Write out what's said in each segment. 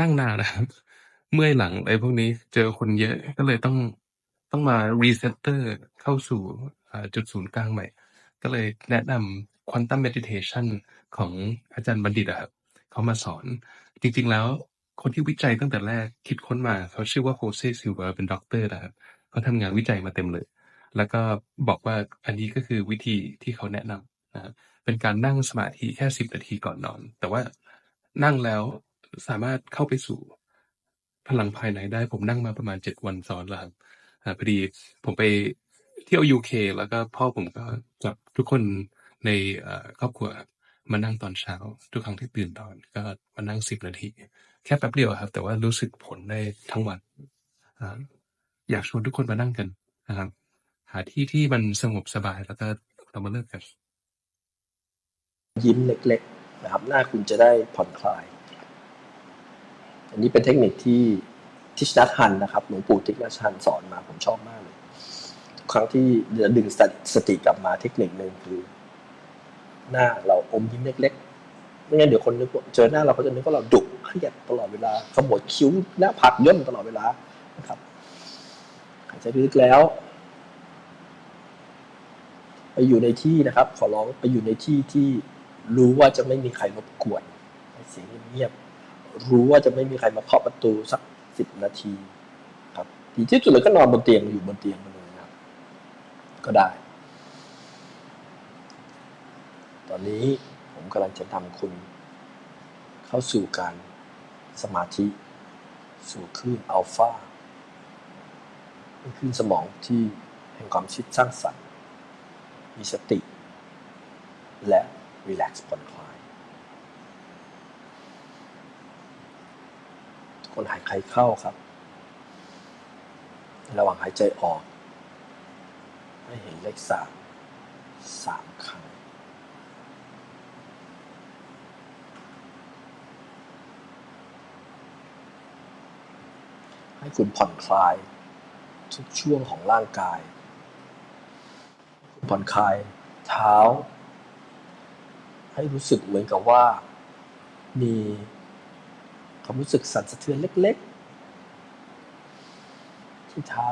นั่งนานนะครับ เมื่อยหลังอะไรพวกนี้ เจอคนเยอะ ก็เลยต้อง ต้องมา resetter เข้าสู่อ่าจุดศูนย์กลางใหม่ ก็เลยแนะนำ Quantum Meditation ของอาจารย์บัณฑิตอะครับ เขามาสอน จริง ๆ แล้วคนที่วิจัยตั้งแต่แรกคิดค้นมา เขาชื่อว่า Jose Silva เป็นด็อกเตอร์นะครับเขาทำงานวิจัยมาเต็มเลย แล้วก็บอกว่าอันนี้ก็คือวิธีที่เขาแนะนำนะครับเป็นการนั่งสมาธิแค่10นาทีก่อนนอน แต่ว่านั่งแล้ว สามารถเข้าไปสู่พลังภายในได้ ผมนั่งมาประมาณ7วันซ้อนแล้วครับพอดีผมไปเที่ยว UK แล้วก็พ่อผมก็จับทุกคนในครอบครัวมานั่งตอนเช้า ทุกครั้งที่ตื่นนอน ก็มานั่ง10นาทีแค่แป๊บเดียวครับ แต่ว่ารู้สึกผลได้ทั้งวันออยากชวนทุกคนมานั่งกันนะครับ หาที่ที่มันสงบสบายแล้วก็เรามาเริ่มกัน ยิ้มเล็ก ๆ นะครับ หน้าคุณจะได้ผ่อนคลาย อันนี้เป็นเทคนิคที่ทิชนัทฮันนะครับหลวงปู่ทิชนัทฮันสอนมาผมชอบมากเลยทุกครั้งที่จะดึงสติสติกลับมาเทคนิคหนึ่งคือ หน้าเราอมยิ้มเล็กๆไม่งั้นเดี๋ยวคนนึกว่าเจอหน้าเราเขาจะนึกว่าเราดุเครียดตลอดเวลาขมวดคิ้วหน้าผากย่นตลอดเวลานะครับหายใจลึกแล้วไปอยู่ในที่นะครับ ขอร้องไปอยู่ในที่ที่รู้ว่าจะไม่มีใครรบกวนเสียงเงียบ รู้ว่าจะไม่มีใครมาเคาะประตูสักสิบนาที ครับดีที่สุดเลยก็นอนบนเตียงอยู่บนเตียงไปเลยครับ ก็ได้ ตอนนี้ผมกำลังจะทำคุณ เข้าสู่การสมาธิ สู่คลื่นอัลฟาเป็นคลื่นสมองที่แห่งความคิดสร้างสรรค์มีสติ และรีแลกซ์ผ่อนคลาย ทุก คนหายใจเข้าครับ ระหว่างหายใจออก ให้เห็นเลขสามสามครั้งให้คุณผ่อนคลายทุกช่วงของร่างกาย ผ่อนคลายเท้า ให้รู้สึกเหมือนกับว่ามี ความรู้สึกสั่นสะเทือนเล็ก ๆ ที่เท้า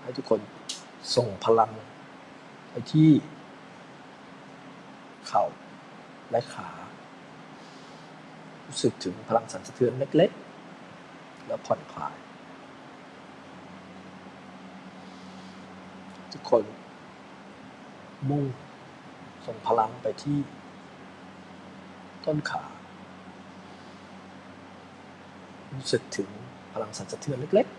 ให้ทุกคนส่งพลังไปที่ เข่าและขา รู้สึกถึงพลังสั่นสะเทือนเล็ก ๆ แล้วผ่อนคลาย ทุกคนมุ่งส่งพลังไปที่ ต้นขา รู้สึกถึงพลังสั่นสะเทือนเล็กๆ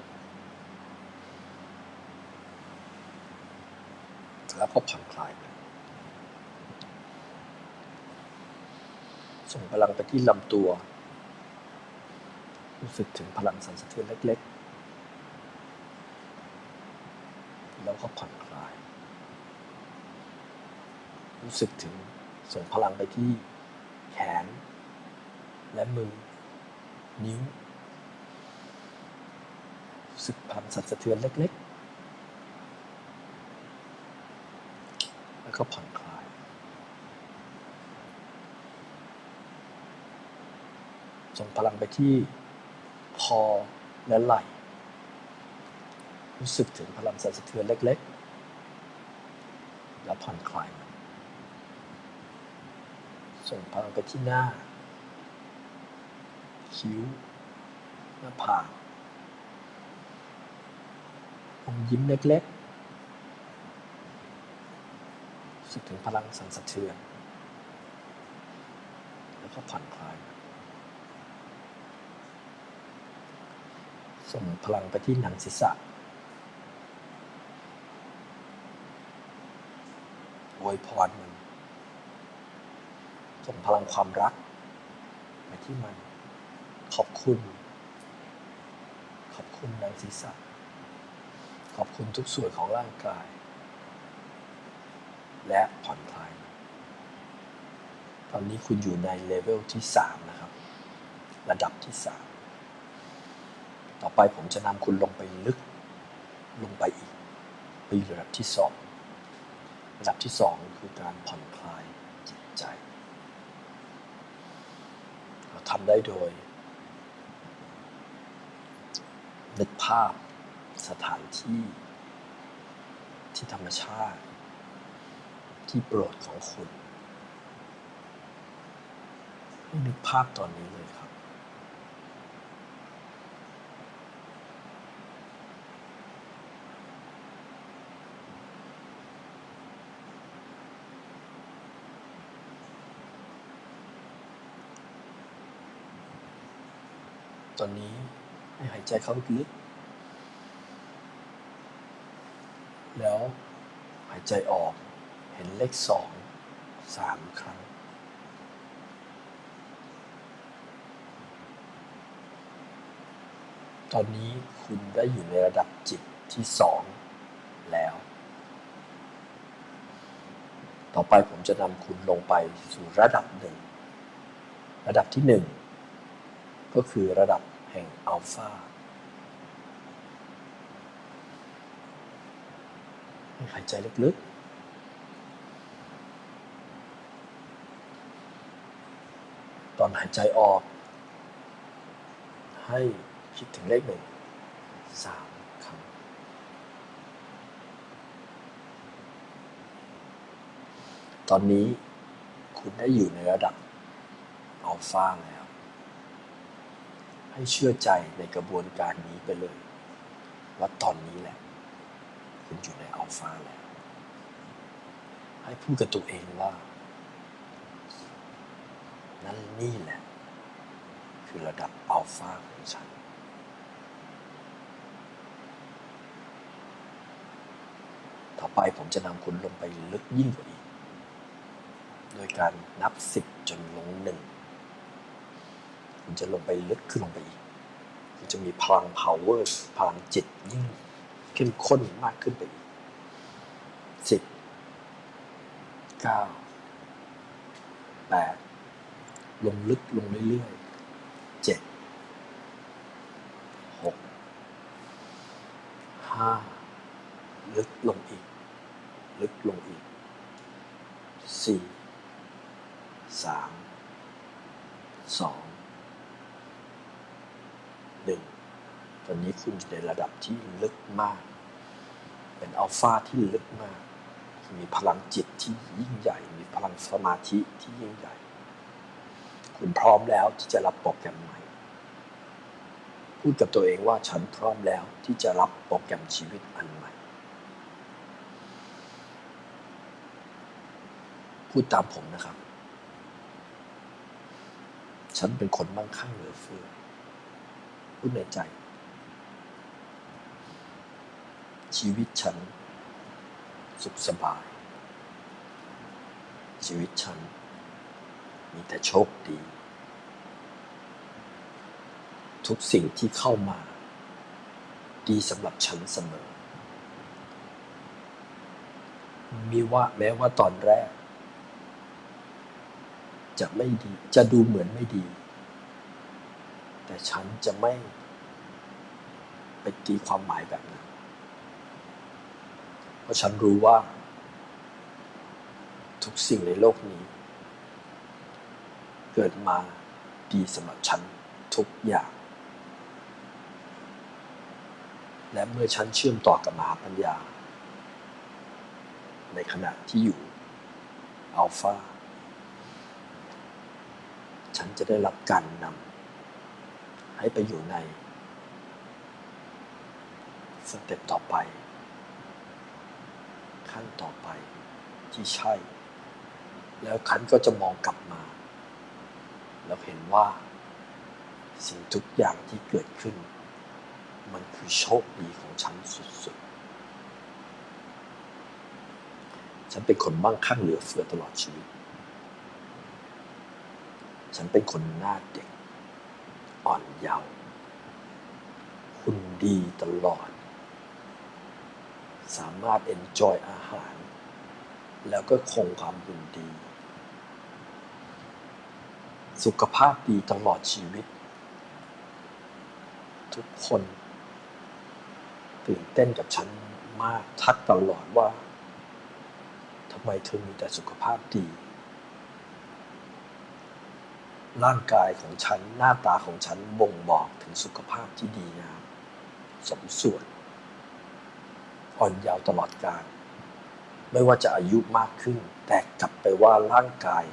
แล้วก็ผ่อนคลายไปส่งพลังไปที่ลำตัว รู้สึกถึงพลังสั่นสะเทือนเล็ก ๆ แล้วก็ผ่อนคลาย รู้สึกถึงส่งพลังไปที่ แขน และมือ นิ้วรู้สึกพลังสั่นสะเทือนเล็ก ๆ แล้วก็ผ่อนคลาย ส่งพลังไปที่คอและไหล่ รู้สึกถึงพลังสั่นสะเทือนเล็ก ๆ แล้วผ่อนคลายมัน ส่งพลังไปที่หน้า คิ้ว หน้าผากอมยิ้มเล็กๆสึกถึงพลังสั่นสะเทือน แล้วก็ผ่อนคลาย ส่งพลังไปที่หนังศีรษะอวยพรมัน ส่งพลังความรักไปที่มัน ขอบคุณ ขอบคุณหนังศีรษะขอบคุณทุกส่วนของร่างกาย และผ่อนคลาย ตอนนี้คุณอยู่ในเลเวลที่ 3 นะครับ ระดับที่ 3 ต่อไปผมจะนำคุณลงไปลึก ลงไปอีก ไปอยู่ระดับที่ 2 ระดับที่ 2 คือการผ่อนคลายจิตใจ ทำได้โดย นึกภาพสถานที่ที่ธรรมชาติ ที่โปรดของคุณให้นึกภาพตอนนี้เลยครับ ตอนนี้ให้หายใจเข้าลึกๆแล้วหายใจออกเห็นเลขสองสามครั้ง ตอนนี้คุณได้อยู่ในระดับจิตที่สองแล้ว ต่อไปผมจะนำคุณลงไปสู่ระดับหนึ่ง ระดับที่หนึ่งก็คือระดับ แห่งอัลฟาให้หายใจลึกๆตอนหายใจออก ให้คิดถึงเลขหนึ่งสามครั้งตอนนี้คุณได้อยู่ในระดับอัลฟาแล้ว ให้เชื่อใจในกระบวนการนี้ไปเลย ว่าตอนนี้แหละ คุณอยู่ในอัลฟาแล้ว ให้พูดกับตัวเองว่า นั่นนี่แหละ คือระดับอัลฟาของฉันต่อไปผมจะนำคุณลงไปลึกยิ่งกว่าอีก โดยการนับสิบจนลงหนึ่ง คุณจะลงไปลึกขึ้นลงไปอีกคุณจะมีพลัง power พลังจิตยิ่งเข้มข้นมากขึ้นไปอีกสิบเก้าแปดลงลึกลงเรื่อยๆเจ็ดหกห้าลึกลงอีก ลึกลงอีกสี่ามสองหนึ่ง ตอนนี้คุณอยู่ในระดับที่ลึกมาก เป็นอัลฟาที่ลึกมาก มีพลังจิตที่ยิ่งใหญ่ มีพลังสมาธิที่ยิ่งใหญ่ คุณพร้อมแล้วที่จะรับโปรแกรมใหม่ พูดกับตัวเองว่าฉันพร้อมแล้วที่จะรับโปรแกรมชีวิตอันใหม่ พูดตามผมนะครับ ฉันเป็นคนมั่งคั่งเหลือเฟือพูดในใจ ชีวิตฉัน สุขสบาย ชีวิตฉัน มีแต่โชคดี ทุกสิ่งที่เข้ามา ดีสำหรับฉันเสมอมีว่าแม้ว่าตอนแรก จะไม่ดีจะดูเหมือนไม่ดี แต่ฉันจะไม่ไปตีความหมายแบบนั้น ราะฉันรู้ว่า ทุกสิ่งในโลกนี้ เกิดมาดีสำหรับฉันทุกอย่าง และเมื่อฉันเชื่อมต่อกับมหาปัญญา ในขณะที่อยู่อัลฟาฉันจะได้รับการนำให้ไปอยู่ในสเต็ปต่อไป ขั้นต่อไปที่ใช่ แล้วคันก็จะมองกลับมา แล้วเห็นว่า สิ่งทุกอย่างที่เกิดขึ้น มันคือโชคดีของฉันสุดๆ ฉันเป็นคนมั่งคั่งเหลือเฟือตลอดชีวิต ฉันเป็นคนหน้าเด็ก อ่อนเยาว์หุ่นดีตลอด สามารถเอนจอยอาหาร แล้วก็คงความหุ่นดี สุขภาพดีตลอดชีวิต ทุกคนตื่นเต้นกับฉันมากทักตลอดว่าทำไมเธอมีแต่สุขภาพดี ร่างกายของฉันหน้าตาของฉันบ่งบอกถึงสุขภาพที่ดีงามสมส่วน อ่อนเยาว์ตลอดกาลไม่ว่าจะอายุมากขึ้น แต่กลับไปว่าร่างกาย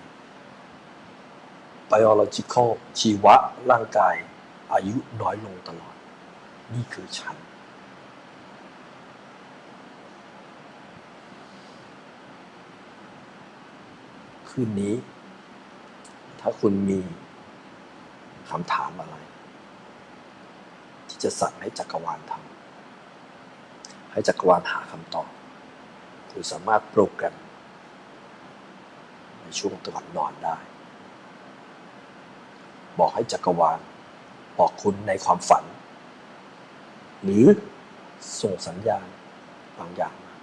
biological ชีวะร่างกาย อายุน้อยลงตลอด นี่คือฉัน คืนนี้ ถ้าคุณมีคำถามอะไร ที่จะสั่งให้จักรวาลทำ ให้จักรวาลหาคำตอบคุณสามารถโปรแกรมในช่วงตอนนอนได้ บอกให้จักรวาล บอกคุณในความฝัน หรือส่งสัญญาณบางอย่างมา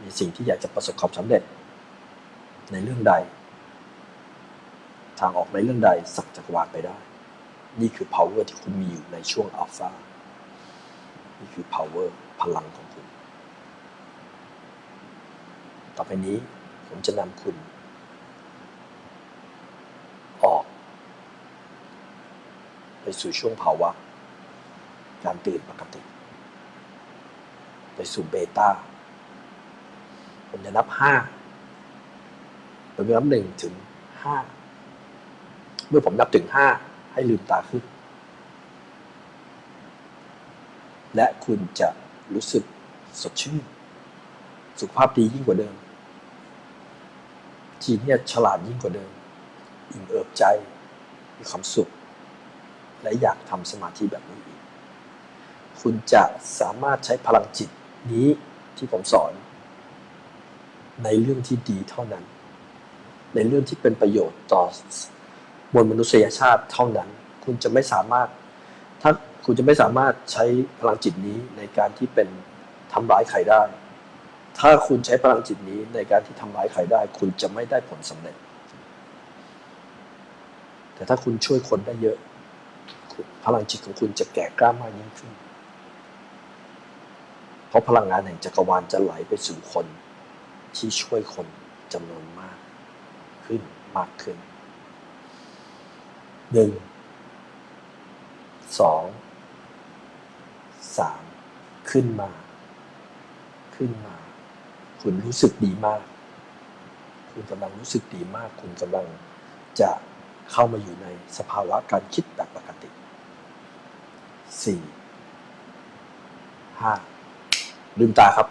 มีสิ่งที่อยากจะประสบความสำเร็จ ในเรื่องใด ทางออกในเรื่องใดสั่งจักรวาลไปได้ นี่คือ power ที่คุณมีอยู่ในช่วงอัลฟา นี่คือ power พลังของคุณ ต่อไปนี้ผมจะนำคุณ ออก ไปสู่ช่วงภาวะ การตื่นปกติ ไปสู่เบต้าผมจะนับห้าผมจะนับหนึ่งถึงห้าเมื่อผมนับถึงห้าให้ลืมตาขึ้น และคุณจะรู้สึกสดชื่น สุขภาพดียิ่งกว่าเดิมจีเนี่ยฉลาดยิ่งกว่าเดิม อิ่มเอิบใจ มีความสุข และอยากทำสมาธิแบบนี้อีก คุณจะสามารถใช้พลังจิตนี้ที่ผมสอน ในเรื่องที่ดีเท่านั้น ในเรื่องที่เป็นประโยชน์ต่อมวลมนุษยชาติเท่านั้น คุณจะไม่สามารถถ้า คุณจะไม่สามารถใช้พลังจิตนี้ในการที่เป็นทำร้ายใครได้ ถ้าคุณใช้พลังจิตนี้ในการที่ทำร้ายใครได้ คุณจะไม่ได้ผลสำเร็จ แต่ถ้าคุณช่วยคนได้เยอะ พลังจิตของคุณจะแก่กล้ามากยิ่งขึ้น เพราะพลังงานแห่งจักรวาลจะไหลไปสู่คนที่ช่วยคนจำนวนมากขึ้นมากขึ้นหนึ่งสอง สามขึ้นมา ขึ้นมา คุณรู้สึกดีมาก คุณกำลังรู้สึกดีมาก คุณกำลังจะเข้ามาอยู่ในสภาวะการคิดแบบปกติสี่ห้าลืมตาครับ